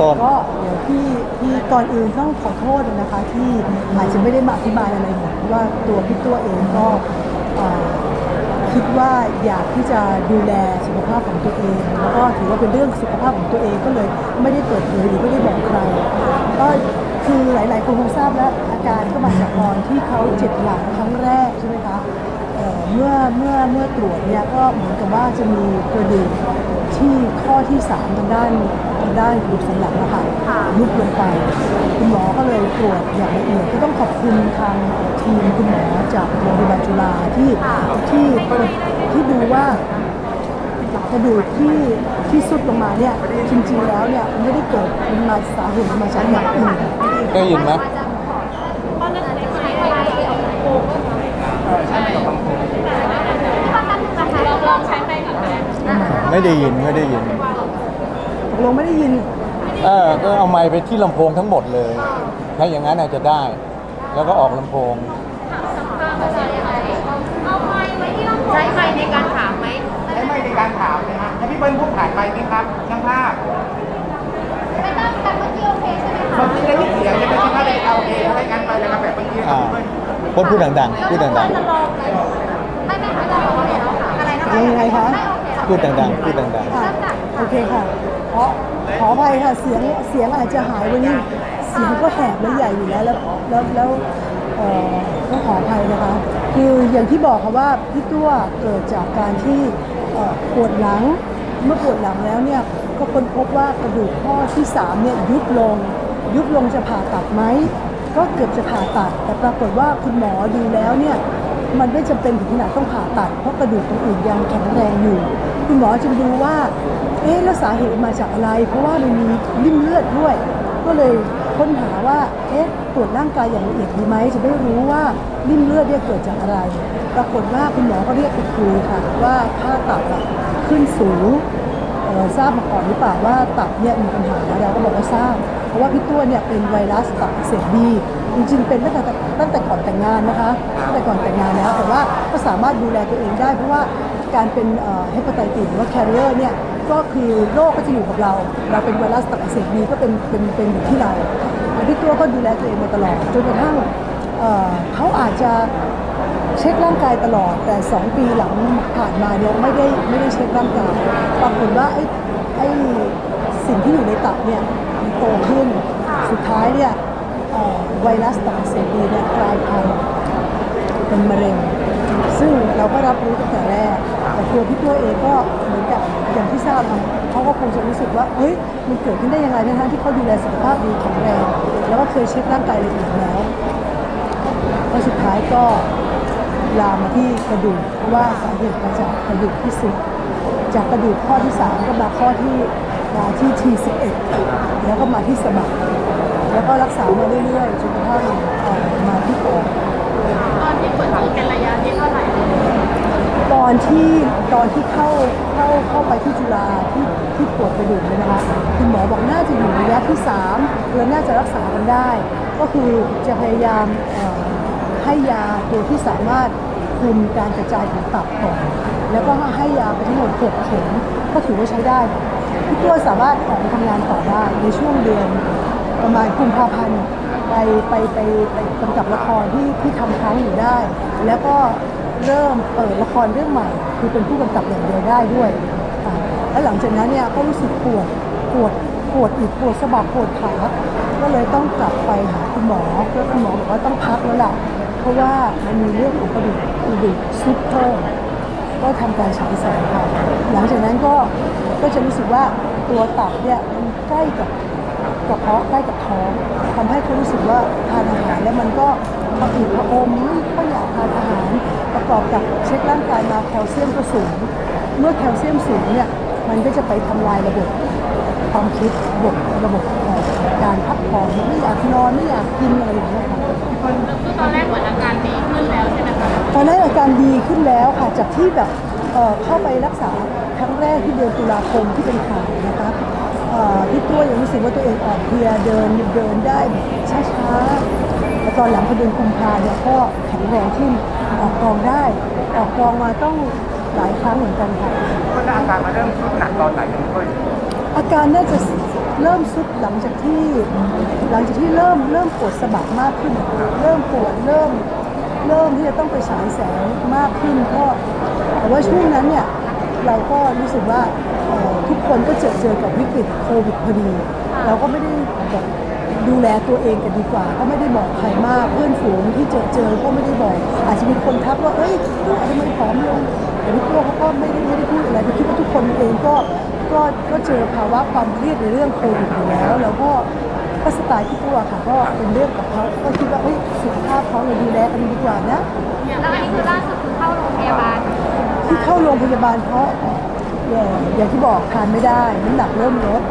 ต้นก็เดี๋ยวพี่พี่ก่อนอื่นต้องขอโทษนะคะที่อาจจะไม่ได้มาอธิบายอะไรหมดเพราะว่าตัวพี่ตัวเองก็คิดว่าอยากที่จะดูแลสุขภาพของตัวเองแล้วก็ถือว่าเป็นเรื่องสุขภาพของตัวเองก็เลยไม่ได้เปิดเผยหรือไม่ได้บอกใครก็คือหลาย ๆ คนคงทราบแล้วอาการก็มาจากตอนที่เขาเจ็บหลังครั้งแรกใช่ไหมคะเอ่อเมื่อเมื่อเมื่อตรวจเนี่ยก็เหมือนกับว่าจะมีกระดูกที่ข้อที่ 3 ทางด้าน ทางด้านกระดูกสันหลังนะคะยุบลงไป คุณหมอก็เลยตรวจอย่างละเอียดก็ต้องขอบคุณทางทีมคุณหมอจากโรงพยาบาลจุฬาที่ที่ที่ดูว่ากระดูกที่ที่สุดลงมาเนี่ยจริงๆแล้วเนี่ยไม่ได้เกิดมันมาสาเหตุมาจากอย่างอื่นได้ยินไหมลองใช้ไปก่อนก็ได้ไม่ได้ยินไม่ได้ยิน ตกลงไม่ได้ยิน เออก็เอาไมค์ไปที่ลำโพงทั้งหมดเลย ถ้าอย่างนั้นอาจจะได้ แล้วก็ออกลำโพงเอาไม้ไว้ที่ลำโพงใช้ไม้ในการถามไหมใช้ไมค์ในการถามนะฮะให้พี่เบิ้ลพูดผ่านไปไหมครับช่างภาพไม่ต้องแต่เมื่อกี้โอเคใช่ไหมคะเมื่อกี้ได้ยินเสียงใช่ไหมช่างภาพเลยเอาโอเคให้กันไปนะครับแบบเมื่อกี้นะครัอ่าบพี่เบิ้ลพูดพูดดังๆ พูดดังจะลองเลยไม่ไม่ไม่ลองโอเคแล้วค่ะอะไรนะยังไงคะๆ พูดดังๆ พูดดังอะ โอเคค่ะ ขอขออภัยค่ะเสียงเสียงอาจจะหายวันนี้เสียงก็แหบและใหญ่อยู่แล้วแล้วแล้วแล้วเอ่อต้องขออภัยนะคะคืออย่างที่บอกค่ะว่าพี่ตัวเกิดจากการที่ปวดหลังเมื่อปวดหลังแล้วเนี่ยก็ค้นพบว่ากระดูกข้อที่3เนี่ยยุบลง ยุบลงจะผ่าตัดไหมก็เกือบจะผ่าตัด แต่ปรากฏว่าคุณหมอดูแล้วเนี่ยมันไม่จำเป็นถึงขนาดต้องผ่าตัด เพราะกระดูกตรงอื่นยังแข็งแรงอยู่ คุณหมอจึงดูว่า เอ๊ะแล้วสาเหตุมาจากอะไร เพราะว่ามันมีริ่มเลือดด้วย ก็เลยค้นหาว่า เอ๊ะ ตรวจร่างกายอย่างละเอียดดีไหม จะได้รู้ว่าริ่มเลือดเนี่ยเกิดจากอะไร ปรากฏว่าคุณหมอก็เรียกไปคุยค่ะ ว่าค่าตับขึ้นสูงทราบมาก่อนหรือเปล่าว่าตับเนี่ยมีปัญหาแล้วเราก็บอกว่าทราบ เพราะว่าพี่ตัวเนี่ยเป็นไวรัสตับเสบบีจริงๆเป็นตั้งแต่ตั้งแต่ก่อนแต่งงานนะคะตั้งแต่ก่อนแต่งงานแล้วแต่ว่าก็สามารถดูแลตัวเองได้เพราะว่า เป็นเฮปาไตติสหรือว่าแคริเออร์เนี่ยก็คือโรคก็จะอยู่กับเรา เราเป็นไวรัสตับอักเสบบีก็เป็นเป็นเป็นอยู่ที่เราแล้วพี่ตัวก็ดูแลตัวเองมาตลอดจนกระทั่งเขาอาจจะเช็คร่างกายตลอด แต่ 2 ปีหลังผ่านมาเนี่ยไม่ได้ไม่ได้เช็คร่างกายปรากฏว่าไอ้ไอ้สิ่งที่อยู่ในตับเนี่ยมันโตขึ้นสุดท้ายเนี่ยไวรัสตับอักเสบบีเนี่ยกลายพันธุ์เป็นมะเร็ง ซึ่งเราก็รับรู้ตั้งแต่แรก แต่ตัวพี่ตัวเองก็เหมือนกับอย่างที่ทราบค่ะเขาก็คงจะรู้สึกว่าเฮ้ยมันเกิดขึ้นได้ยังไงทั้งที่เขาดูแลสุขภาพดีแข็งแรงแล้วก็เคยเช็คร่างกายละเอียดแล้วแล้วสุดท้ายก็ลามมาที่กระดูกเพราะว่าสาเหตุมาจากกระดูกที่สุดจากกระดูกข้อที่ 3 ก็มาข้อที่มาที่ T11 แล้วก็มาที่สะบักแล้วก็รักษามาเรื่อยๆจนกระทั่งเอ่อมาที่ปอดตอนที่เปิดตัวเป็นระยะที่เท่าไหร่ ตอนที่ตอนที่เข้าเข้าเข้าไปที่จุฬาที่ที่ปวดกระดูกเนี่ยนะคะคุณหมอบอกน่าจะอยู่ระยะที่3แล้วน่าจะรักษากันได้ ก็คือจะพยายามให้ยาตัวที่สามารถคุมการกระจายของตับก่อนแล้วก็ให้ยาไปทั้งหมด6เข็มก็ถือว่าใช้ได้พี่ตัวสามารถออกไปทำงานต่อได้ในช่วงเดือนประมาณกุมภาพันธ์ไปไปไปไปกำกับละครที่ที่ทำค้างอยู่ได้ แล้วก็ เริ่มเปิดละครเรื่องใหม่ คือเป็นผู้กำกับอย่างเดียวได้ด้วยแล้วหลังจากนั้นเนี่ยก็รู้สึกปวดปวดปวดอีกปวดสะบักปวดขาก็เลยต้องกลับไปหาคุณหมอแล้วคุณหมอบอกว่าต้องพักแล้วล่ะเพราะว่ามันมีเรื่องของกระดูกกระดูกซุดเพิ่มก็ทำการฉายแสงค่ะหลังจากนั้นก็ก็จะรู้สึกว่าตัวตับเนี่ยมันใกล้กับกระเพาะใกล้กับท้องทำให้เขารู้สึกว่าทานอาหารแล้วมันก็ พออืดพออมไม่ค่อยอยากทานอาหาร ประกอบกับเช็คร่างกายมาแคลเซียมก็สูง เมื่อแคลเซียมสูงเนี่ยมันก็จะไปทำลายระบบความคิดระบบระบบเอ่อการพักผ่อนไม่อยากนอนไม่อยากกินอะไรอย่างเงี้ยค่ะคือตอนแรกเหมือนอาการดีขึ้นแล้วใช่ไหมคะตอนแรกอาการดีขึ้นแล้วค่ะจากที่แบบเอ่อเข้าไปรักษาครั้งแรกที่เดือนตุลาคมที่เป็นข่าวนะคะเอ่อ พี่ตัวยังรู้สึกว่าตัวเองอ่อนเพลียเดินเดินได้ช้าๆแล้วตอนหลังพอเดือนกุมภาเนี่ยก็แข็งแรงขึ้นออกกองได้ ออกกองมาต้องหลายครั้งเหมือนกันค่ะก็อาการมาเริ่มสุดหนักตอนไหนพี่เบิ้ลอาการน่าจะเริ่มสุดหลังจากที่ หลังจากที่เริ่มเริ่มปวดสะบักมากขึ้น เริ่มปวดเริ่มเริ่มที่จะต้องไปฉายแสงมากขึ้นก็แต่ว่าช่วงนั้นเนี่ยเราก็รู้สึกว่า ทุกคนก็เจอเจอกับวิกฤตโควิดพอดี เราก็ไม่ได้แบบดูแลตัวเองกันดีกว่า ก็ไม่ได้บอกใครมากเพื่อนฝูงที่เจอเจอก็ไม่ได้บอก อาจจะมีคนทักว่าเอ้ยตัวทำไมผอมลงแต่พี่ตัวเขาก็ไม่ได้ไม่ได้พูดอะไรพี่คิดว่าทุกคนเองก็ก็ก็เจอภาวะความเครียดในเรื่องโควิดอยู่แล้ว แล้วก็ก็สไตล์พี่ตัวค่ะก็เป็นเรื่องกับเขาก็คิดว่าเฮ้ยสุขภาพเขาเราดูแลกันดีกว่านะแล้วอันนี้คือล่าสุดคือเข้าโรงพยาบาลที่เข้าโรงพยาบาลเพราะเอย่างที่บอกทานไม่ได้น้ำหนักเริ่มลด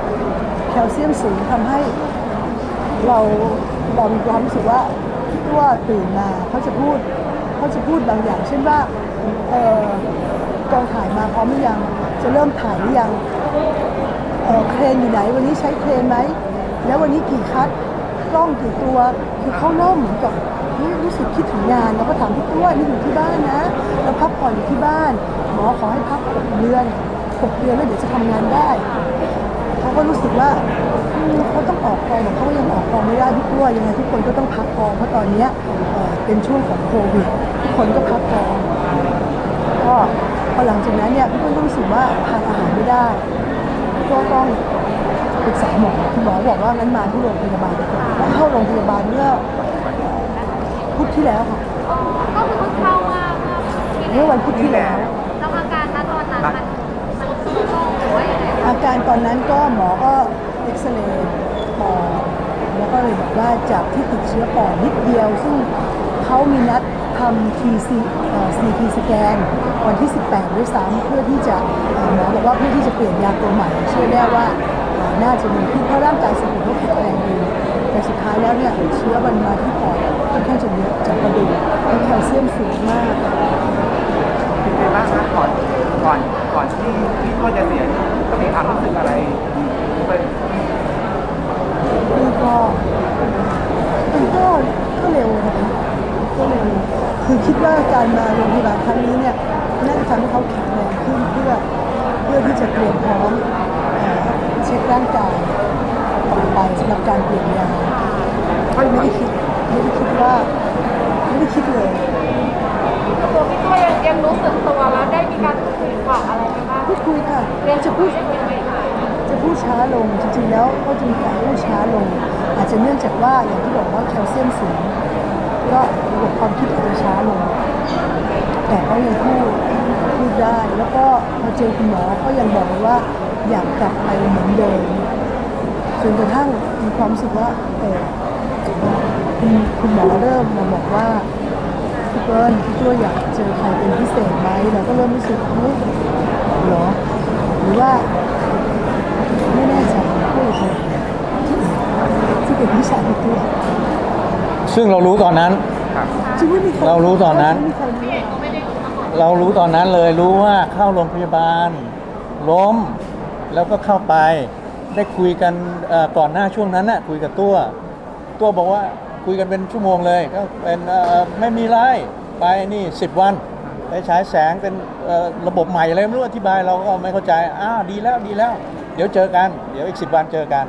แคลเซียมสูงทำให้เราเรามีความรู้สึกว่าตัวตื่นมาเขาจะพูดเขาจะพูดบางอย่าง เช่นว่าเออกองถ่ายมาพร้อมหรือยังจะเริ่มถ่ายหรือยังเออเครนอยู่ไหน วันนี้ใช้เครนไหมแล้ววันนี้กี่คัดกล้องกี่ตัวคือเขาเริ่มเหมือนกับรู้สึกคิดถึงงานแล้วก็ถามพี่ตัวนี่อยู่ที่บ้านนะ แล้วพักผ่อนอยู่ที่บ้าน หมอขอให้พักหกเดือน หกเดือนแล้วเดี๋ยวจะทำงานได้เขาก็รู้สึกว่าอืมเขาต้องออกกองแต่เขาก็ยังออกกองไม่ได้พี่ตัวยังไงทุกคนก็ต้องพักกองเพราะตอนเนี้ยเอ่อเป็นช่วงของโควิดทุกคนก็พักกอง ก็พอหลังจากนั้นเนี่ยพี่ก็รู้สึกว่าทานอาหารไม่ได้ก็ต้องปรึกษาหมอคุณหมอบอกว่างั้นมาที่โรงพยาบาลดีกว่าก็เข้าโรงพยาบาลเมื่อพุธที่แล้วค่ะอ๋อก็คือเพิ่งเข้ามาเมื่อที่เมื่อวันพุธที่แล้ว อาการตอนนั้นก็หมอก็เอ็กซเรย์ปอดแล้วก็เลยบอกว่าจากที่ติดเชื้อปอดนิดเดียว ซึ่งเขามีนัดทำ TC เอ่อ CT สแกนวันที่ 18 ด้วยซ้ำเพื่อที่จะหมอบอกว่าเพื่อที่จะเปลี่ยนยาตัวใหม่เชื่อได้ว่าน่าจะดีขึ้นเพราะร่างกายสมองเขาแข็งแรงดีแต่สุดท้ายแล้วเนี่ยเชื้อมันมาที่ปอดค่อนข้างจะเยอะจากกระดูกและแคลเซียมสูงมากเป็นไงบ้างครับก่อนก่อน ก่อนที่ที่ตัวจะเสียก็มีความรู้สึกอะไรเป็นก็มันก็ก็เร็วนะคะก็เร็วคือคิดว่าการมาโรงพยาบาลครั้งนี้เนี่ยน่าจะทำให้เขาแข็งแรงขึ้นเพื่อเพื่อที่จะเตรียมพร้อมเอ่อเช็คร่างกายต่อไปสำหรับการเปลี่ยนยาไม่ได้คิดไม่ได้คิดว่าไม่ได้คิดเลย ตัวพี่ตัวยังยังรู้สึกตัวแล้วได้มีการพูดคุยบอกอะไรกันบ้างพูดคุยค่ะจะพูดยังไงคะจะพูดช้าลงจริงๆแล้วก็จะมีการพูดช้าลง อาจจะเนื่องจากว่าอย่างที่บอกว่าแคลเซียมสูงก็ระบบความคิดอาจจะช้าลง แต่ก็ยังพูดพูดได้แล้วก็มาเจอคุณหมอก็ยังบอกเลยว่าอยากกลับไปเหมือนเดิมจนกระทั่งมีความรู้สึกว่าเออคุณคุณหมอเริ่มมาบอกว่า พี่เปิ้ลพี่ตัวอยากเจอใครเป็นพิเศษไหมเราก็เริ่มรู้สึกเฮ้ยเหรอ หรือว่าไม่แน่ใจพูดเลยที่เป็นวิชาที่ตัวซึ่งเรารู้ตอนนั้นจึงไม่มีใครเรารู้ตอนนั้น ไม่มีใครรู้เรารู้ตอนนั้นเลยรู้ว่าเข้าโรงพยาบาล ล้มแล้วก็เข้าไป ได้คุยกันเอ่อก่อนหน้าช่วงนั้นน่ะคุยกับตัว ตัวบอกว่า คุยกันเป็นชั่วโมงเลยก็เป็นไม่มีไรไปนี่สิบวันไปฉายแสงเป็นระบบใหม่อะไรไม่รู้อธิบายเราก็ไม่เข้าใจอ้าวดีแล้วดีแล้ว เดี๋ยวเจอกัน เดี๋ยวอีกสิบวันเจอกัน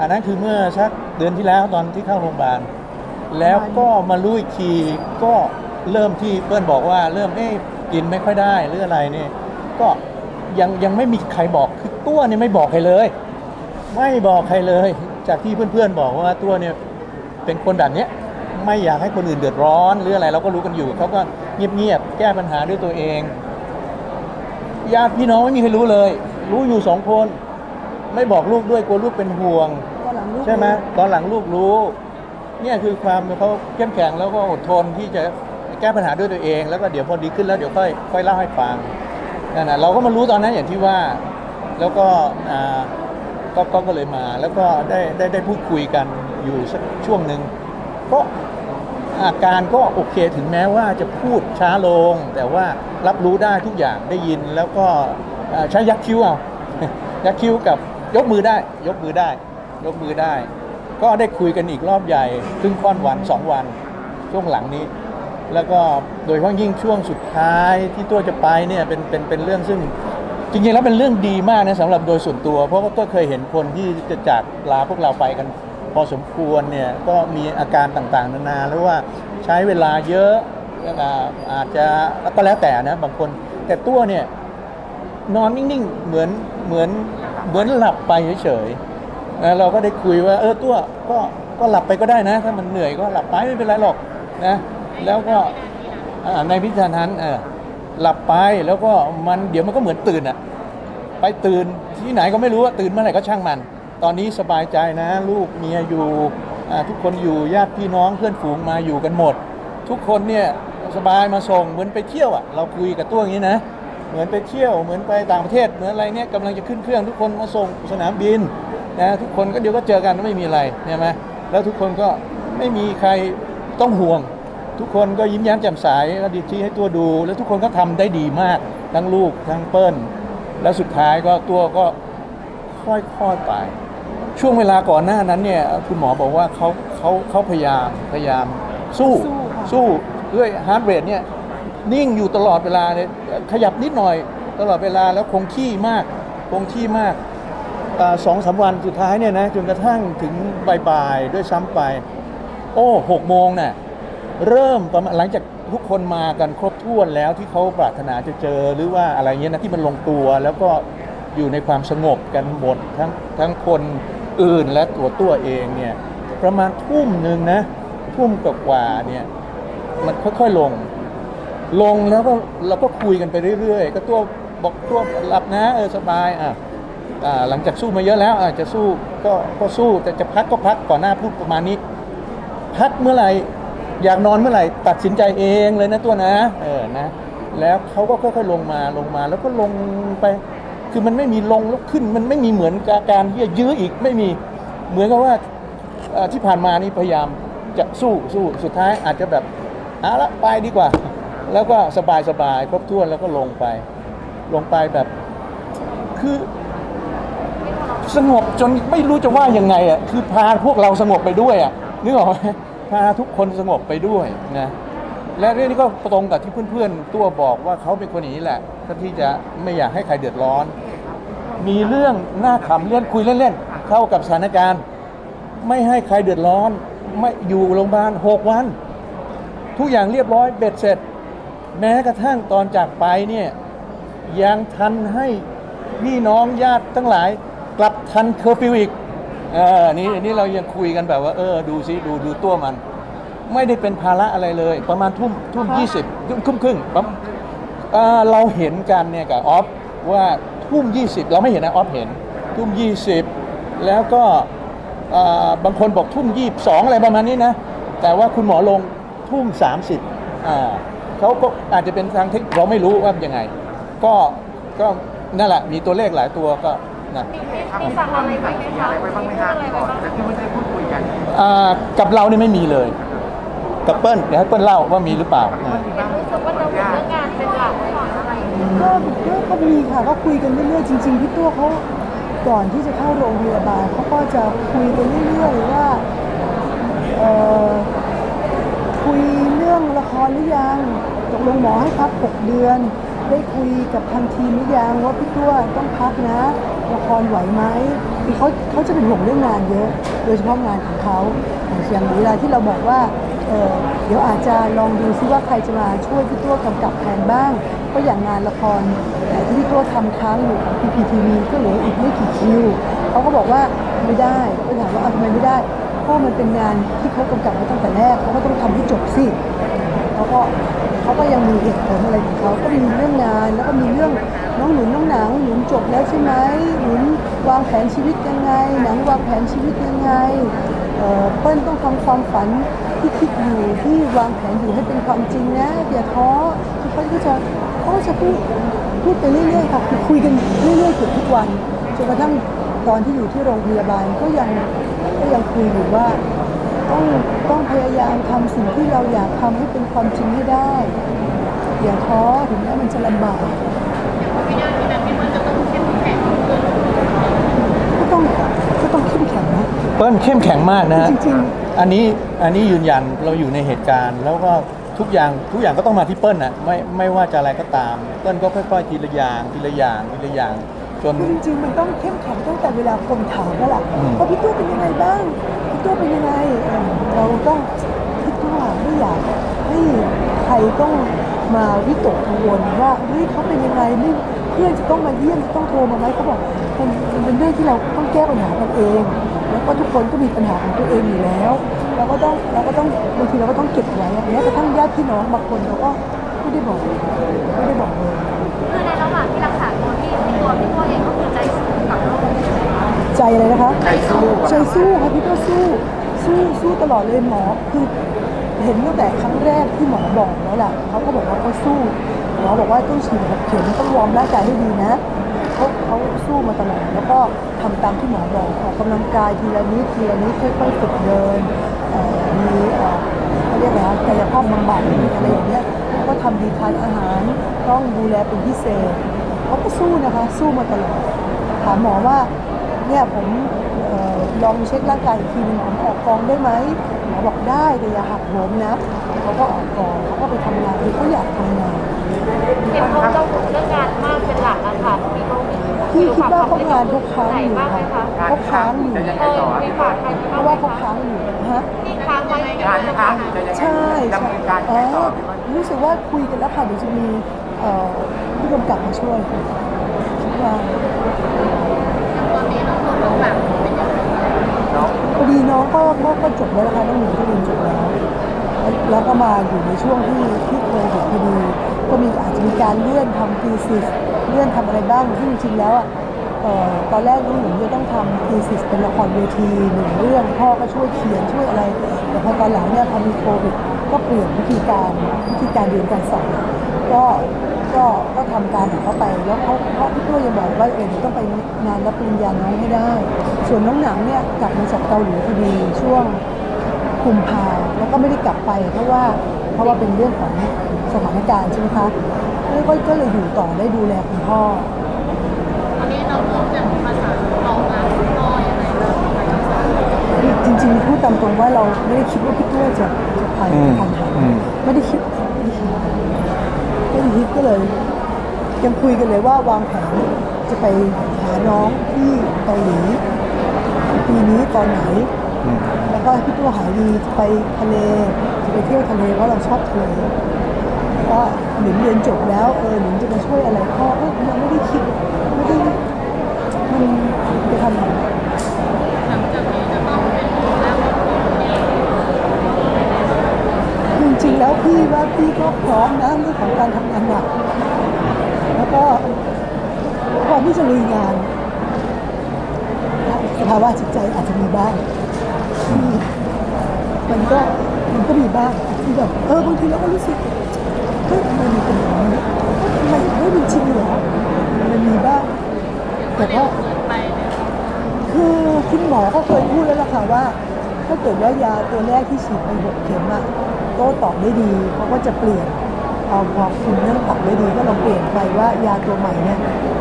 อันนั้นคือเมื่อสักเดือนที่แล้วตอนที่เข้าโรงพยาบาลแล้วก็มารู้อีกทีก็เริ่มที่เปิ้ลบอกว่าเริ่มเอ๊กินไม่ค่อยได้หรืออะไรเนี่ยก็ยังยังไม่มีใครบอกคือตัวเนี่ยไม่บอกใครเลย ไม่บอกใครเลย จากที่เพื่อนๆบอกว่าตัวเนี่ย เป็นคนแบบเนี้ยไม่อยากให้คนอื่นเดือดร้อนหรืออะไรเราก็รู้กันอยู่เขาก็เงียบๆแก้ปัญหาด้วยตัวเองญาติพี่น้องไม่มีใครรู้เลย รู้อยู่สองคน ไม่บอกลูกด้วยกลัวลูกเป็นห่วงตอนหลังลูกใช่ไหมตอนหลังลูกรู้ เนี่ยคือความเขาเข้มแข็งแล้วก็อดทนที่จะแก้ปัญหาด้วยตัวเอง แล้วก็เดี๋ยวพอดีขึ้นแล้วเดี๋ยวค่อยค่อยเล่าให้ฟังนั่นนะเราก็มารู้ตอนนั้นอย่างที่ว่า แล้วก็อ่าก็ก็ก็เลยมาแล้วก็ได้ได้ได้พูดคุยกัน อยู่สักช่วงหนึ่งก็อาการก็โอเคถึงแม้ว่าจะพูดช้าลง แต่ว่ารับรู้ได้ทุกอย่างได้ยินแล้วก็ใช้ยักคิ้วเอายักคิ้วกับยกมือได้ ยกมือได้ ยกมือได้ ก็ได้คุยกันอีกรอบใหญ่ครึ่งค่อนวันสองวัน ช่วงหลังนี้ แล้วก็โดยเฉพาะยิ่งช่วงสุดท้ายที่ตัวจะไปเนี่ยเป็นเป็นเป็นเรื่องซึ่งจริงๆแล้วเป็นเรื่องดีมากนะสำหรับโดยส่วนตัว เพราะว่าก็เคยเห็นคนที่จะจากลาพวกเราไปกัน พอสมควรเนี่ยก็มีอาการต่างๆ นานาหรือว่าใช้เวลาเยอะอาจจะก็แล้วแต่นะบางคน แต่ตัวเนี่ยนอนนิ่งๆเหมือนเหมือนเหมือนหลับไปเฉยๆนะเราก็ได้คุยว่า เออตัวก็ก็หลับไปก็ได้นะ ถ้ามันเหนื่อยก็หลับไปไม่เป็นไรหรอกนะแล้วก็ในพิจารณานั้นเออหลับไปแล้วก็มันเดี๋ยวมันก็เหมือนตื่นอะไปตื่นที่ไหนก็ไม่รู้ว่าตื่นเมื่อไหร่ก็ช่างมัน ตอนนี้สบายใจนะ ลูกเมียอยู่ทุกคนอยู่ญาติพี่น้องเพื่อนฝูงมาอยู่กันหมด ทุกคนเนี่ยสบายมาส่งเหมือนไปเที่ยวอะเราคุยกับตัวอย่างนี้นะ เหมือนไปเที่ยวเหมือนไปต่างประเทศเหมือนอะไรเนี่ยกำลังจะขึ้นเครื่อง ทุกคนมาส่งสนามบินนะทุกคนก็เดี๋ยวก็เจอกันไม่มีอะไรใช่ไหมแล้วทุกคนก็ไม่มีใครต้องห่วง ทุกคนก็ยิ้มแย้มแจ่มใสก็ดีชี้ให้ตัวดู แล้วทุกคนก็ทำได้ดีมาก ทั้งลูกทั้งเปิ้ล แล้วสุดท้ายก็ตัวก็ค่อยๆไป ช่วงเวลาก่อนหน้านั้นเนี่ยคุณหมอบอกว่าเขาเขาเขาพยายามพยายามสู้สู้ค่ะสู้ด้วยฮาร์ดเรทเนี่ยนิ่งอยู่ตลอดเวลาเลยขยับนิดหน่อยตลอดเวลาแล้วคงที่มาก คงที่มากอาสองสามวันสุดท้ายเนี่ยนะจนกระทั่งถึงบ่ายๆด้วยซ้ำไป โอ้หกโมงน่ะเริ่มประมาณหลังจากทุกคนมากันครบถ้วนแล้วที่เขาปรารถนาจะเจอหรือว่าอะไรเงี้ยนะที่มันลงตัวแล้วก็อยู่ในความสงบกันหมดทั้งทั้งคน อื่นและตัวตัวเองเนี่ยประมาณทุ่มหนึ่งนะทุ่มกว่าเนี่ยมันค่อยๆลง ลงแล้วก็เราก็คุยกันไปเรื่อยๆ ก็ตัวบอกตัวหลับนะเออสบายอะอ่าหลังจากสู้มาเยอะแล้วอาจจะสู้ก็ก็สู้แต่จะพักก็พักก่อนหน้าพูดประมาณนี้ พักเมื่อไหร่อยากนอนเมื่อไหร่ตัดสินใจเองเลยนะตัวนะเออนะ แล้วเขาก็ค่อยๆลงมาลงมาแล้วก็ลงไป คือมันไม่มีลงแล้วขึ้น มันไม่มีเหมือนกับการที่จะยื้ออีกไม่มีเหมือนกับว่าที่ผ่านมานี่พยายามจะสู้สู้สุดท้ายอาจจะแบบเอาละไปดีกว่า แล้วก็สบายสบายครบถ้วนแล้วก็ลงไป ลงไปแบบ คือ สงบจนไม่รู้จะว่ายังไงอะคือพาพวกเราสงบไปด้วยอะนึกออกไหมพาทุกคนสงบไปด้วยนะและเรื่องนี้ก็ตรงกับที่เพื่อนๆ ตัวบอกว่าเขาเป็นคนอย่างนี้แหละที่จะไม่อยากให้ใครเดือดร้อน มีเรื่องหน้าขำเล่นคุยเล่นๆเข้ากับสถานการณ์ ไม่ให้ใครเดือดร้อน ไม่อยู่โรงพยาบาลหกวัน ทุกอย่างเรียบร้อยเบ็ดเสร็จ แม้กระทั่งตอนจากไปเนี่ยยังทันให้พี่น้องญาติทั้งหลาย กลับทันเคอร์ฟิวอีกเออนี่นี่เรายังคุยกันแบบว่า เออดูซิดูดูตัวมัน ไม่ได้เป็นภาระอะไรเลย ประมาณทุ่มทุ่มยี่สิบทุ่มครึ่งปั๊บเอ่อเราเห็นกันเนี่ยกับออฟว่า ทุ่มยี่สิบเราไม่เห็นนะออฟเห็น ทุ่มยี่สิบแล้วก็เอ่อบางคนบอกทุ่มยี่สองอะไรประมาณนี้นะ แต่ว่าคุณหมอลงทุ่มสามสิบอ่าเขาก็อาจจะเป็นทางเทคนิคเราไม่รู้ว่ายังไง ก็ก็นั่นแหละมีตัวเลขหลายตัวก็นะมีมีสั่งอะไรไปไหมคะอะไรไว้บ้างไหมฮะอะไรไปก่อนบ้างแต่ที่ไม่ได้พูดคุยกันอ่ากับเราเนี่ยไม่มีเลยกับเปิ้ลเดี๋ยวให้เปิ้ลเล่าว่ามีหรือเปล่า ก็ก็ก็มีค่ะก็คุยกันเรื่อยๆจริง ๆ พี่ตัวเขาก่อนที่จะเข้าโรงพยาบาลเขาก็จะคุยกันเรื่อยๆว่าเอ่อคุยเรื่องละครหรือยังตกลงหมอให้พัก6เดือน ได้คุยกับทางทีมหรือยังว่าพี่ตัวต้องพักนะละครไหวไหมคือเขาเขาจะเป็นห่วงเรื่องงานเยอะ โดยเฉพาะงานของเขาอย่างเวลาที่เราบอกว่า เเดี๋ยวอาจจะลองดูซิว่าใครจะมาช่วยพี่ตัวกำกับแทนบ้างเพราะอย่างงานละครแต่ที่พี่ตัวทำค้างอยู่ของ PPTV ก็เหลืออีกไม่กี่คิวเขาก็บอกว่าไม่ได้ก็ถามว่าทำไมไม่ได้เพราะมันเป็นงานที่เขากำกับมาตั้งแต่แรกเขาก็ต้องทำให้จบสิเขาก็เขาก็ยังมีเหตุผลอะไรของเขาก็มีเรื่องงานแล้วก็มีเรื่องน้องหนุนน้องหนังหนุนจบแล้วใช่ไหมหนุนวางแผนชีวิตยังไง หนังวางแผนชีวิตยังไงเอ่อเปิ้ลต้องทำความฝัน ที่คิดอยู่ที่วางแผนอยู่ให้เป็นความจริงนะอย่าท้อคือเขาก็จะเขาก็จะพูดพูดไปเรื่อยๆค่ะคือคุยกันเรื่อยๆเกือบทุกวันจนกระทั่งตอนที่อยู่ที่โรงพยาบาลก็ยังก็ยังคุยอยู่ว่าต้องต้องพยายามทำสิ่งที่เราอยากทำให้เป็นความจริงให้ได้อย่าท้อถึงแม้มันจะลำบากก็ต้องก็ต้องเข้มแข็งนะเปิ้ลเข้มแข็งมากนะจริง อันนี้อันนี้ยืนยันเราอยู่ในเหตุการณ์ แล้วก็ทุกอย่างทุกอย่างก็ต้องมาที่เปิ้ลนะไม่ไม่ว่าจะอะไรก็ตาม เปิ้ลก็ค่อยๆทีละอย่างทีละอย่างทีละอย่างจน จริงๆมันต้องเข้มแข็งตั้งแต่เวลาคนถามแล้วล่ะอืม ว่าพี่ตู้เป็นยังไงบ้างพี่ตู้เป็นยังไงเออเราต้องพี่ตู้อะไม่อยากให้ใครต้องมาวิตกกังวลว่าเฮ้ยเขาเป็นยังไงไม่เพื่อนจะต้องมาเยี่ยมจะต้องโทรมาไหมเขาบอกมันมันเป็นเรื่องที่เราต้องแก้ปัญหากันเอง แล้วก็ทุกคนก็มีปัญหาของตัวเองอยู่แล้ว เราก็ต้องเราก็ต้องบางทีเราก็ต้องเก็บไว้อะแม้กระทั่งญาติพี่น้องบางคนเราก็ไม่ได้บอกไม่ได้บอกเลยคือในระหว่างที่รักษาตัวที่ที่ตัวพี่ตัวเองก็คือใจสู้กับโรคใช่ไหมคะใจเลยนะคะใจสู้อะใจสู้ค่ะพี่ก็สู้สู้สู้ตลอดเลยหมอคือเห็นตั้งแต่ครั้งแรกที่หมอบอกแล้วแหละเขาก็บอกว่าเขาสู้หมอบอกว่าต้องฉีดหกเข็มต้องวอร์มร่างกายให้ดีนะ เขาเขาสู้มาตลอดแล้วก็ทำตามที่หมอบอกออกกำลังกายทีละนิดทีละนิดค่อยๆฝึกเดินมีเขาเรียกอะไรนะกายภาพบำบัดอะไรอย่างเงี้ยก็ทำดีทานอาหารต้องดูแลเป็นพิเศษเขาก็สู้นะคะสู้มาตลอดถามหมอว่าเนี่ยผมออลองเช็คร่างกายอีกทีนึงผมออกกองได้ไหมหมอบอกได้แต่อย่าหักโหมนะเขาก็ออกกองเขาก็ไปทำงานคือเขาอยากทำงานเห็นเขาต้องเรื่องงานมากเป็นหลักอะค่ะ พี่คิดว่าเขางานเขาค้างอยู่ค่ะเขาค้างอยู่จะยังเอไงต่อเพราะว่าเขาค้างอยู่ฮะที่ค้างไว้ในงานที่ค้างอยู่จะยังไงใช่ดำเนินการอ๋ยังไงต่ออพี่ว่ารู้สึกว่าคุยกันแล้วค่ะเดี๋ยวจะมีผู้กำกับมาช่วยคิดว่าตอนนี้น้องน้องแบบเป็นยังไงเนาะพอดีน้องก็ก็ก็จบแล้วนะคะน้องหนูก็เรียนจบแล้วแล้วก็มาอยู่ในช่วงที่ที่โควิดพอดีก็มีอาจจะมีการเลื่อนทำทีสิส เลื่อนทำอะไรบ้างซึ่งจริงๆแล้วอะตอนแรกน้องหนูจะต้องทำทีสิสเป็นละครเวทีหนึ่งเรื่องพ่อก็ช่วยเขียนช่วยอะไร แต่พอตอนหลังเนี่ยพอมีโควิดก็เปลี่ยนวิธีการวิธีการเรียนการสอนก็ก็ก็ทำการของเขาไปแล้วเขาเขาพี่ตัวยังบอกว่าเออเดนต้องไปงานรับปริญญาน้องให้ได้ ส่วนน้องหนังเนี่ยกลับมาจากเกาหลีพอดีช่วงกุมภาแล้วก็ไม่ได้กลับไป เพราะว่าเพราะว่าเป็นเรื่องของสถานการณ์ใช่ไหมคะ ก็ก็เลยอยู่ต่อได้ดูแลคุณพ่อ ตอนนี้น้องน้องจะภาษาออกงานพ่อยังไงบ้างจริงๆพูดตามตรงว่าเราไม่ได้คิดว่าพี่ตัวจะจะไปอืมทันหันอืม ไม่ได้คิดไม่ได้คิดไม่ได้คิดก็เลย ยังคุยกันเลยว่าวางแผนจะไปหาน้องที่เกาหลีปีนี้ตอนไหน อืม แล้วก็ให้พี่ตัวหายดีจะไปทะเลจะไปเที่ยวทะเลเพราะเราชอบทะเล ก็หนิงเรียนจบแล้วเออหนิงจะมาช่วยอะไรพ่อก็ยังไม่ได้คิดไม่ได้มันจะทำอะไรหลังจากนี้จะต้องเป็นหัวหน้าครอบครัวเองจริงๆแล้วพี่ว่าพี่ก็พร้อมนะเรื่องของการทำงานหนักแล้วก็พร้อมที่จะลุยงานสภาวะจิตใจอาจจะมีบ้างที่มันก็มันก็มีบ้างที่แบบเออบางทีเราก็รู้สึก เฮ้ยทำไมมันเป็นอย่างนี้ทำไมเฮ้ยมันจริงเหรอมันมีบ้างแต่ก็ไปเนี่ยคือคุณหมอก็เคยพูดแล้วล่ะค่ะว่า ถ้าเกิดว่ายาตัวแรกที่ฉีดไปหกเข็มอะโต้ตอบได้ดีเขาก็จะเปลี่ยนพอพอคุมเรื่องตับได้ดีก็ลองเปลี่ยนไปว่ายาตัวใหม่เนี่ย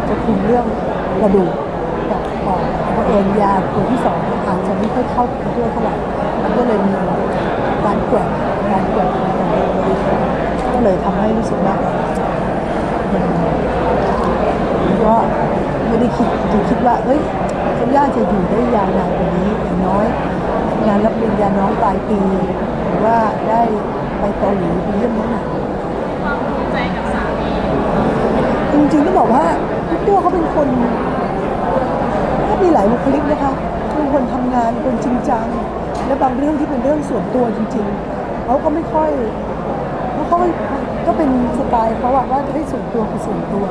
จะคุมเรื่องกระดูกกับปอดเพราะเอิญยาตัวที่สองอาจจะไม่ค่อยเข้ากับด้วยเท่าไหร่มันก็เลยมีการแกว่งการแกว่งกัน ก็เลยทำให้รู้สึกว่ามันก็ไม่ได้คิดจะคิดว่าเอ้ยคุณย่าจะอยู่ได้ยาวนานกว่านี้อย่างน้อย งานรับปริญญาน้องปลายปีหรือว่าได้ไปเกาหลีไปเยี่ยมน้องหนังความภูมิใจกับสามีจริงๆต้องบอกว่าพี่ตัวเขาเป็นคนเขามีหลายบุคลิกนะคะเป็นคนทำงานเป็นคนจริงจังและบางเรื่องที่เป็นเรื่องส่วนตัวจริง ๆเขาก็ไม่ค่อย ก็เป็นสไตล์เขาอะว่าให้ส่วนตัวคือส่วนตัว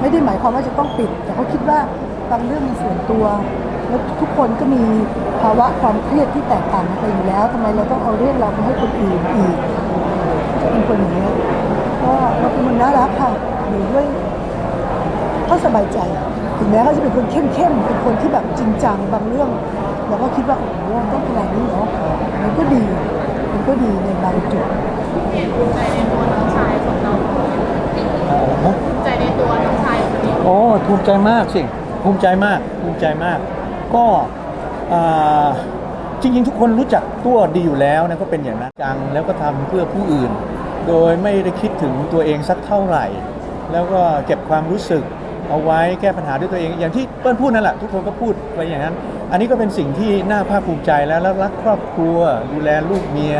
ไม่ได้หมายความว่าจะต้องปิด แต่เขาคิดว่าบางเรื่องมีส่วนตัวแล้วทุกคนก็มีภาวะความเครียดที่แตกต่างกันไปอยู่แล้วทำไมเราต้องเอาเรื่องเราไปให้คนอื่นอีกจะเป็นคนอย่างนี้ก็เราเป็นคนน่ารักค่ะอยู่ด้วยเขาสบายใจถึงแม้เขาจะเป็นคนเข้มๆเป็นคนที่แบบจริงจังบางเรื่องเราก็คิดว่าโอ้โหต้องขนาดนี้เหรอมันก็ดีมันก็ดีในบางจุดเห็นใจในตัวน้องชาย ของเราอะไรนะภูมิใจในตัวน้องชายคนนี้โอ้ภูมิใจมากสิภูมิใจมากภูมิใจมาก ก็อ่าจริงๆ ทุกคนรู้จักตัวดีอยู่แล้วนะก็เป็นอย่างนั้นจังแล้วก็ทำเพื่อผู้อื่น โดยไม่ได้คิดถึงตัวเองสักเท่าไหร่ แล้วก็เก็บความรู้สึกเอาไว้แก้ปัญหาด้วยตัวเอง อย่างที่เปิ้ลพูดนั่นแหละทุกคนก็พูดไปอย่างนั้น อันนี้ก็เป็นสิ่งที่น่าภาคภูมิใจแล้วแล้วรักครอบครัว ดูแลลูกเมีย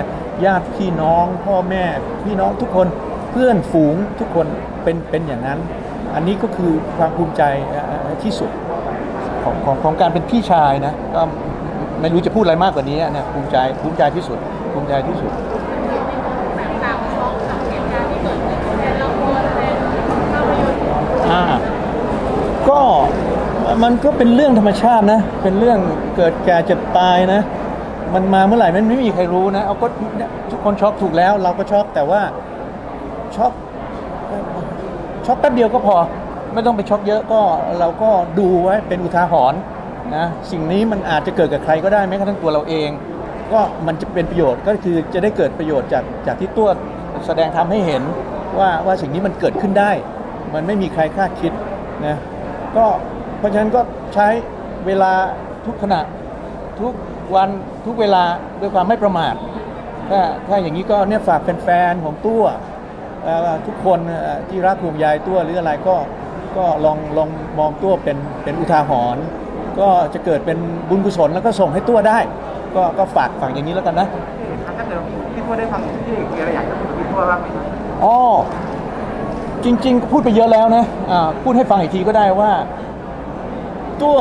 ญาติพี่น้อง พ่อแม่พี่น้องทุกคน เพื่อนฝูงทุกคนเป็นเป็นอย่างนั้น อันนี้ก็คือความภูมิใจเอ่อที่สุดของของของการเป็นพี่ชายนะก็ไม่รู้จะพูดอะไรมากกว่านี้นะภูมิใจภูมิใจที่สุด ภูมิใจที่สุดแบบต่างช็อกกับเหตุการณ์ที่เกิดขึ้นเป็นละครเป็นภาพยนตร์อ่าก็มันก็เป็นเรื่องธรรมชาตินะ เป็นเรื่องเกิดแก่เจ็บตายนะ มันมาเมื่อไหร่มันไม่มีใครรู้นะ เอาก็ทุกคนช็อกถูกแล้ว เราก็ช็อกแต่ว่า ช็อกช็อกแป๊บเดียวก็พอ ไม่ต้องไปช็อกเยอะก็เราก็ดูไว้เป็นอุทาหรณ์นะสิ่งนี้มันอาจจะเกิดกับใครก็ได้แม้กระทั่งตัวเราเอง ก็มันจะเป็นประโยชน์ก็คือจะได้เกิดประโยชน์จากจากที่ตัวแสดงทำให้เห็นว่าว่าสิ่งนี้มันเกิดขึ้นได้ มันไม่มีใครคาดคิดนะก็เพราะฉะนั้นก็ใช้เวลาทุกขณะทุกวันทุกเวลาด้วยความไม่ประมาทถ้าถ้าอย่างนี้ก็เนี่ยฝากแฟนๆของตัว ทุกคนเอ่อที่รักห่วงใยตัวหรืออะไรก็ก็ลองลองมองตัวเป็นเป็นอุทาหรณ์ก็จะเกิดเป็นบุญกุศลแล้วก็ส่งให้ตัวได้ ก็ก็ฝากฝากอย่างนี้แล้วกันนะถ้าเกิดพี่ตัวได้ฟังพี่เอกมีอะไรอยากจะพูดกับพี่ตัวบ้างไหมครับอ๋อจริง ๆ พูดไปเยอะแล้วนะอ่าพูดให้ฟังอีกทีก็ได้ว่า ตัว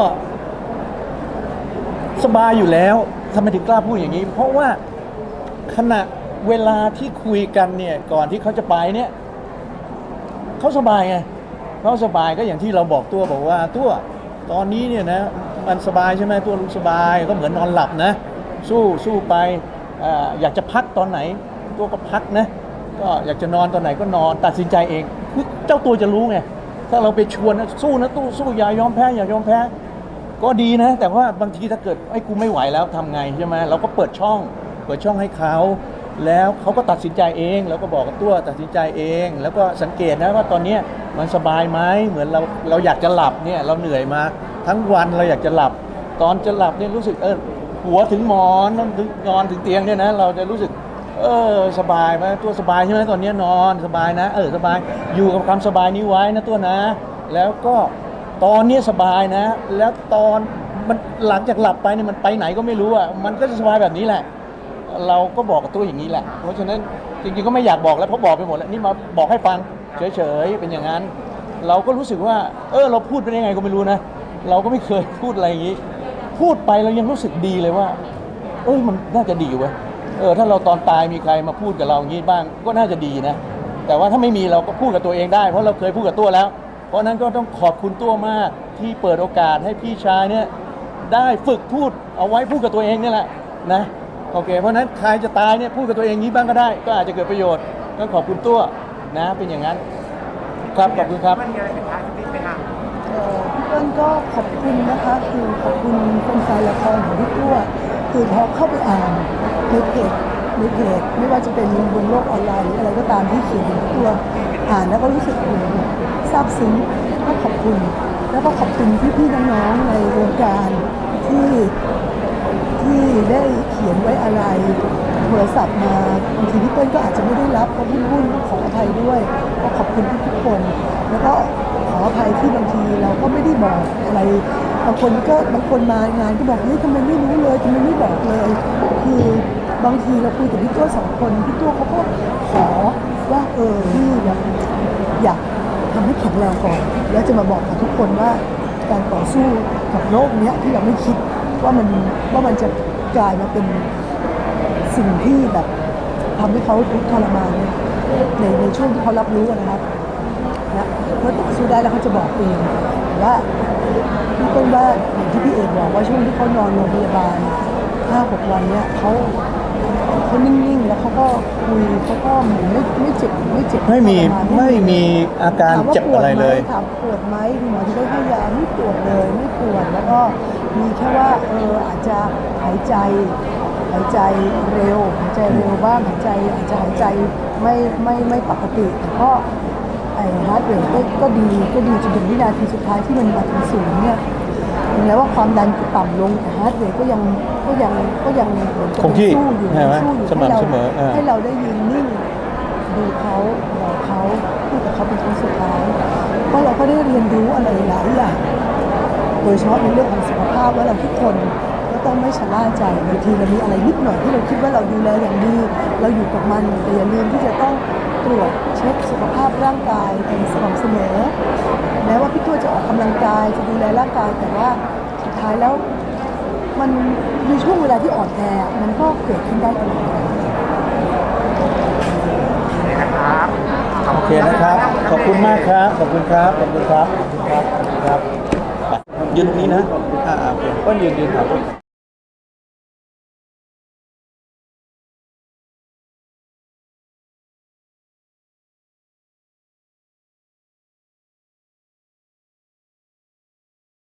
สบายอยู่แล้วทำไมถึงกล้าพูดอย่างนี้ เพราะว่าขณะ เวลาที่คุยกันเนี่ยก่อนที่เขาจะไปเนี่ยเขาสบายไงเขาสบายก็อย่างที่เราบอกตัวบอกว่าตัวตอนนี้เนี่ยนะมันสบายใช่ไหมตัวรู้สบายก็เหมือนนอนหลับนะ สู้สู้ไปออยากจะพักตอนไหน ตัวก็พักนะก็อยากจะนอนตอนไหนก็นอนตัดสินใจเองเจ้าตัวจะรู้ไงถ้าเราไปชวนนะสู้นะตู้สู้อย่ายอมแพ้อย่ายอมแพ้ ก็ดีนะ แต่ว่าบางทีถ้าเกิดไอ้กูไม่ไหวแล้วทำไงใช่ไหมเราก็เปิดช่อง เปิดช่องให้เขา แล้วเขาก็ตัดสินใจเอง แล้วก็บอกกับตัวตัดสินใจเอง แล้วก็สังเกตนะว่าตอนนี้มันสบายไหมเหมือนเราเราอยากจะหลับเนี่ยเราเหนื่อยมา ทั้งวันเราอยากจะหลับ ตอนจะหลับเนี่ยรู้สึกเออหัวถึงหมอนถึงนอนถึงเตียงเนี่ยนะเราจะรู้สึกเออสบายไหมตัวสบายใช่ไหมตอนนี้นอนสบายนะ เออสบายอยู่กับความสบายนี้ไว้นะตัวนะ แล้วก็ตอนนี้สบายนะ แล้วตอนมันหลังจากหลับไปเนี่ยมันไปไหนก็ไม่รู้อะมันก็จะสบายแบบนี้แหละ เราก็บอกกับตัวอย่างนี้แหละ เพราะฉะนั้นจริงๆก็ไม่อยากบอกแล้วเพราะบอกไปหมดแล้วนี่มาบอกให้ฟังเฉยๆเป็นอย่างนั้น เราก็รู้สึกว่า เออเราพูดไปได้ยังไงก็ไม่รู้นะ เราก็ไม่เคยพูดอะไรอย่างนี้ พูดไปเรายังรู้สึกดีเลยว่า เอ้ยมันน่าจะดีเว้ยเออถ้าเราตอนตายมีใครมาพูดกับเราอย่างนี้บ้างก็น่าจะดีนะแต่ว่าถ้าไม่มีเราก็พูดกับตัวเองได้เพราะเราเคยพูดกับตัวแล้ว เพราะนั้นก็ต้องขอบคุณตัวมากที่เปิดโอกาสให้พี่ชายเนี่ยได้ฝึกพูดเอาไว้พูดกับตัวเองเนี่แหละนะ โอเค เพราะฉะนั้นใครจะตายเนี่ยพูดกับตัวเองอย่างนี้บ้างก็ได้ ก็อาจจะเกิดประโยชน์ก็ขอบคุณตัวนะเป็นอย่างนั้น ครับขอบคุณครับ มันมีอะไรเป็นท้ายชีวิตไหมครับเอ่อพี่เปิ้ลก็ขอบคุณนะคะคือขอบคุณคนแฟนละครของพี่ตัวคือพอเข้าไปอ่านในเพจในเพจไม่ว่าจะเป็นบนโลกออนไลน์หรืออะไรก็ตามที่เขียนถึงพี่ตัวอ่านแล้วก็รู้สึกโอ้โหซาบซึ้งก็ขอบคุณ แล้วก็ขอบคุณพี่ๆน้องๆในวงการที่ ที่ได้เขียนไว้อะไรโทรศัพท์มาบางทีพี่เปิ้ลก็อาจจะไม่ได้รับก็วุ่วุ่นๆต้องขออภัยด้วยก็ขอบคุณทุกๆคน แล้วก็ขออภัยที่บางทีเราก็ไม่ได้บอกอะไรบางคนก็บางคนมางานก็บอกเฮ้ยทำไมไม่รู้เลยทำไมไม่บอกเลย คือบางทีเราคุยกับพี่ตัวสองคนพี่ตัวเขาก็ขอว่าเออพี่อยากอยากทำให้แข็งแรงก่อน แล้วจะมาบอกกับทุกคนว่าการต่อสู้กับโรคเนี้ยที่เราไม่คิด ว่ามันว่ามันจะกลายมาเป็นสิ่งที่แบบทำให้เขาทุกข์ทรมานเนี่ยในในช่วงที่เขารับรู้อะนะครับนะเมื่อต่อสู้ได้แล้วเขาจะบอกเองว่าพี่ต้นว่าอย่างที่พี่เอกบอกว่าช่วงที่เขานอนโรงพยาบาลห้าหกวันเนี้ยเขาเขานิ่งๆแล้วเขาก็คุยเขาก็เหมือนไม่ไม่เจ็บไม่เจ็บไม่มีทรานไม่มีอาการถมว่เจ็บอะไรเลยปวดหมถามปวดไหมคุณหมอที่ได้ให้ยาไม่ปวดเลยไม่ปวดแล้วก็ มีแค่ว่าเอออาจจะหายใจหายใจเร็วหายใจเร็วบ้างหายใจอาจจะหายใจไม่ไม่ไม่ปกติแต่ก็ไอ้ฮาร์ดเรทก็ก็ดีก็ดีจนถึงวินาทีสุดท้ายที่มันมาถึงศูนย์เนี่ยถึงแม้ว่าความดันจะต่ำลงแต่ฮาร์ดเรทก็ยังก็ยังก็ยังเหมือนกับคงที่สู้อยู่ใช่ไหมสู้อยู่สม่ำให้ราเสมอเออให้เราได้ยืนนิ่งดูเขาบอกเขาพูดกับเขาเป็นครั้งสุดท้ายเพราะเราก็ได้เรียนรู้อะไรหลายอย่าง โดยเฉพาะในเรื่องของสุขภาพว่าเราทุกคนก็ต้องไม่ชะล่าใจบางทีเรามีอะไรนิดหน่อยที่เราคิดว่าเราดูแลอย่างดี เราอยู่กับมันแต่อย่าลืมที่จะต้องตรวจเช็คสุขภาพร่างกายเป็นสม่ำเสมอแม้ว่าพี่ตัวจะออกกำลังกายจะดูแลร่างกายแต่ว่าสุดท้ายแล้วมันในช่วงเวลาที่อ่อนแอมันก็เกิดขึ้นได้ตลอดเลานี่นะครับโอเคนะครับ ขอบคุณมากครับ ขอบคุณครับ ขอบคุณครับ ขอบคุณครับ ยืนตรงนี้นะอ่าๆโอเคก็ยืนยืนครับ